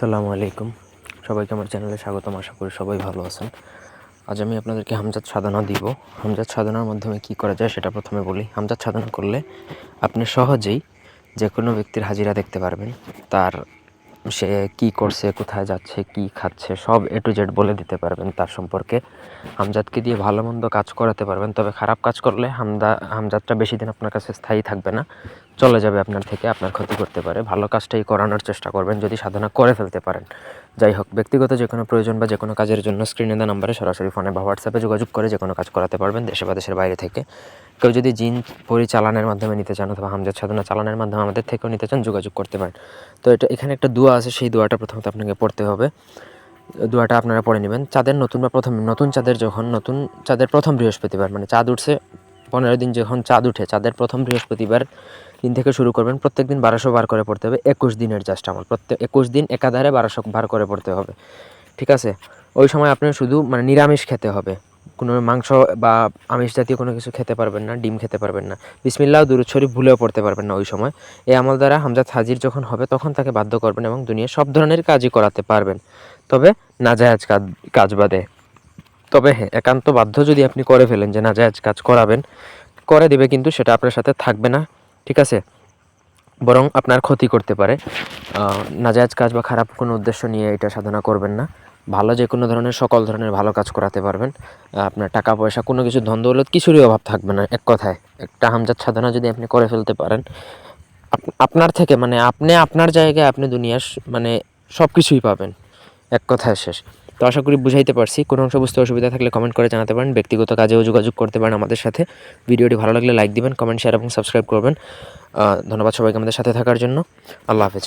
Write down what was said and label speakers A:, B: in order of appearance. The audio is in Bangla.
A: আসসালামু আলাইকুম। সবাইকে আমার চ্যানেলে স্বাগতম, আশা করি সবাই ভালো আছেন। আজ আমি আপনাদেরকে হামজাত সাধনা দিব। হামজাত সাধনার মাধ্যমে কি করা যায় সেটা প্রথমে বলি। হামজাত সাধনা করলে আপনি সহজেই যে কোনো ব্যক্তির হাজিরা দেখতে পারবেন। তার সে কি করছে, কোথায় যাচ্ছে, কি খাচ্ছে, সব এ টু জেড বলে দিতে পারবেন। তার সম্পর্কে হামজাতকে দিয়ে ভালো মন্দ কাজ করাতে পারবেন। তবে খারাপ কাজ করলে হামদা হামজাতটা বেশি দিন আপনার কাছে স্থায়ী থাকবে না। চলে যাবে আপনার থেকে, আপনার ক্ষতি করতে পারে। ভালো কাজটাই করানোর চেষ্টা করবেন, যদি সাধনা করে ফেলতে পারেন। যাই হোক, ব্যক্তিগত যে কোনো প্রয়োজন বা যে কোনো কাজের জন্য স্ক্রিনে দেওয়া নাম্বারে সরাসরি ফোনে বা হোয়াটসঅ্যাপে যোগাযোগ করে যে কোনো কাজ করাতে পারবেন দেশে বা দেশের বাইরে থেকে। কেউ যদি জিন পরিচালনের মাধ্যমে নিতে চান অথবা হামজাত সাধনা চালানোর মাধ্যমে আমাদের থেকেও নিতে চান, যোগাযোগ করতে পারেন। তো এটা, এখানে একটা দোয়া আছে, সেই দোয়াটা প্রথমত আপনাকে পড়তে হবে। দোয়াটা আপনারা পড়ে নেবেন। চাঁদের নতুন বা প্রথম, নতুন চাঁদের যখন, নতুন চাঁদের প্রথম বৃহস্পতিবার মানে চাঁদ উঠছে, পনেরো দিন যখন চাঁদ উঠে, চাঁদের প্রথম বৃহস্পতিবার দিন থেকে শুরু করবেন প্রত্যেক দিন বারোশো বার করে পড়তে হবে, একুশ দিনের জাস্ট আমার প্রত্যেক একুশ দিন একাধারে বারোশো বার করে পড়তে হবে, ঠিক আছে? ওই সময় আপনার শুধু মানে নিরামিষ খেতে হবে, কোনো মাংস বা আমিষ জাতীয় কোনো কিছু খেতে পারবেন না, ডিম খেতে পারবেন না, বিসমিল্লাহ, দুরুদ শরীফ ভুলেও পড়তে পারবেন না ওই সময়। এই আমল দ্বারা হামজাত হাজির যখন হবে, তখন তাকে বাধ্য করবেন এবং দুনিয়া সব ধরনের কাজই করাতে পারবেন। তবে নাজায়াজ কাজ কাজ বাদে। তবে হ্যাঁ একান্ত বাধ্য যদি আপনি করে ফেলেন যে নাজায়াজ কাজ করাবেন, করে দিবে কিন্তু সেটা আপনার সাথে থাকবে না। ঠিক আছে? বরং আপনার ক্ষতি করতে পারে। নাজায়াজ কাজ বা খারাপ কোনো উদ্দেশ্য নিয়ে এটা সাধনা করবেন না। ভালো যে কোনো ধরনের, সকল ধরনের ভালো কাজ করাতে পারবেন। আপনার টাকা, পয়সা, কোনো কিছু, ধন কিছুরই অভাব থাকবে না, এক কথায়। একটা হামজাত সাধনা যদি আপনি করে ফেলতে পারেন আপনার থেকে মানে আপনি আপনার জায়গায়, আপনি দুনিয়ার মানে সব কিছুই পাবেন। এক কথায় শেষ। তো আশা করি বুঝাইতে পারছি। কোনো অংশ বুঝতে অসুবিধা থাকলে কমেন্ট করে জানাতে পারেন। ব্যক্তিগত কাজেও যোগাযোগ করতে পারেন আমাদের সাথে। ভিডিওটি ভালো লাগলে লাইক দিবেন কমেন্ট শেয়ার এবং সাবস্ক্রাইব করবেন। ধন্যবাদ সবাইকে আমাদের সাথে থাকার জন্য। আল্লাহ হাফেজ।